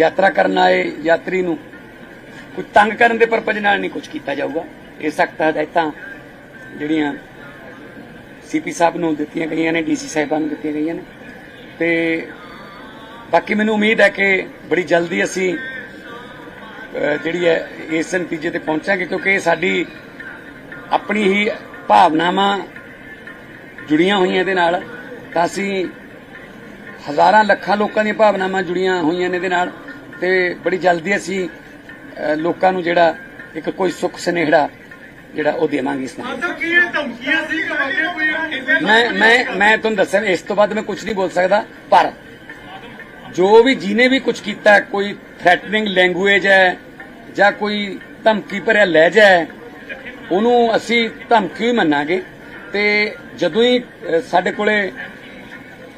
ਯਾਤਰਾ ਕਰਨ ਆਏ ਯਾਤਰੀ ਨੂੰ ਕੋਈ ਤੰਗ ਕਰਨ ਦੇ ਪਰਪਸ ਨਾਲ ਨਹੀਂ ਕੁਝ ਕੀਤਾ ਜਾਊਗਾ। ਇਹ ਸਖਤ ਹਦਾਇਤਾਂ ਜਿਹੜੀਆਂ ਸੀਪੀ ਸਾਹਿਬ ਨੂੰ ਦਿੱਤੀਆਂ ਗਈਆਂ ਨੇ ਡੀਸੀ ਸਾਹਿਬਾਨ ਨੂੰ ਦਿੱਤੀਆਂ ਗਈਆਂ ਨੇ। ਤੇ ਬਾਕੀ ਮੈਨੂੰ ਉਮੀਦ ਹੈ ਕਿ ਬੜੀ ਜਲਦੀ ਅਸੀਂ ਜਿਹੜੀ ਹੈ, ਇਸ ਨਤੀਜੇ ਤੇ ਪਹੁੰਚਾਂਗੇ, ਕਿਉਂਕਿ ਇਹ ਸਾਡੀ ਆਪਣੀ ਹੀ ਭਾਵਨਾਵਾਂ ਜੁੜੀਆਂ ਹੋਈਆਂ ਇਹਦੇ ਨਾਲ। ਤਾਂ ਅਸੀਂ ਹਜ਼ਾਰਾਂ ਲੱਖਾਂ ਲੋਕਾਂ ਦੀਆਂ ਭਾਵਨਾਵਾਂ ਜੁੜੀਆਂ ਹੋਈਆਂ ਨੇ ਇਹਦੇ ਨਾਲ। ਤੇ ਬੜੀ ਜਲਦੀ ਅਸੀਂ ਲੋਕਾਂ ਨੂੰ ਜਿਹੜਾ ਇੱਕ ਕੋਈ ਸੁੱਖ ਸੁਨੇਹੜਾ ਜਿਹੜਾ ਉਹ ਦੇਵਾਂਗੇ ਇਸ ਨਾਲ ਮੈਂ ਮੈਂ ਮੈਂ ਤੁਹਾਨੂੰ ਦੱਸਿਆ ਇਸ ਤੋਂ ਬਾਅਦ ਮੈਂ ਕੁਝ ਨਹੀਂ ਬੋਲ ਸਕਦਾ ਪਰ ਜੋ ਵੀ ਜਿਹਨੇ ਵੀ ਕੁਝ ਕੀਤਾ ਕੋਈ ਥ੍ਰੈਟਨਿੰਗ ਲੈਂਗੁਏਜ ਹੈ ਜਾਂ ਕੋਈ ਧਮਕੀ ਭਰਿਆ ਲਹਿਜਾ ਹੈ ਉਹਨੂੰ ਅਸੀਂ ਧਮਕੀ ਹੀ ਮੰਨਾਂਗੇ ਤੇ ਜਦੋਂ ਹੀ ਸਾਡੇ ਕੋਲੇ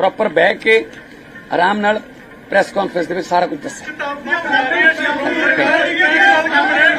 ਪ੍ਰੋਪਰ ਬਹਿ ਕੇ ਆਰਾਮ ਨਾਲ ਪ੍ਰੈਸ ਕਾਨਫਰੰਸ ਦੇ ਵਿੱਚ ਸਾਰਾ ਕੁਝ ਦੱਸਿਆ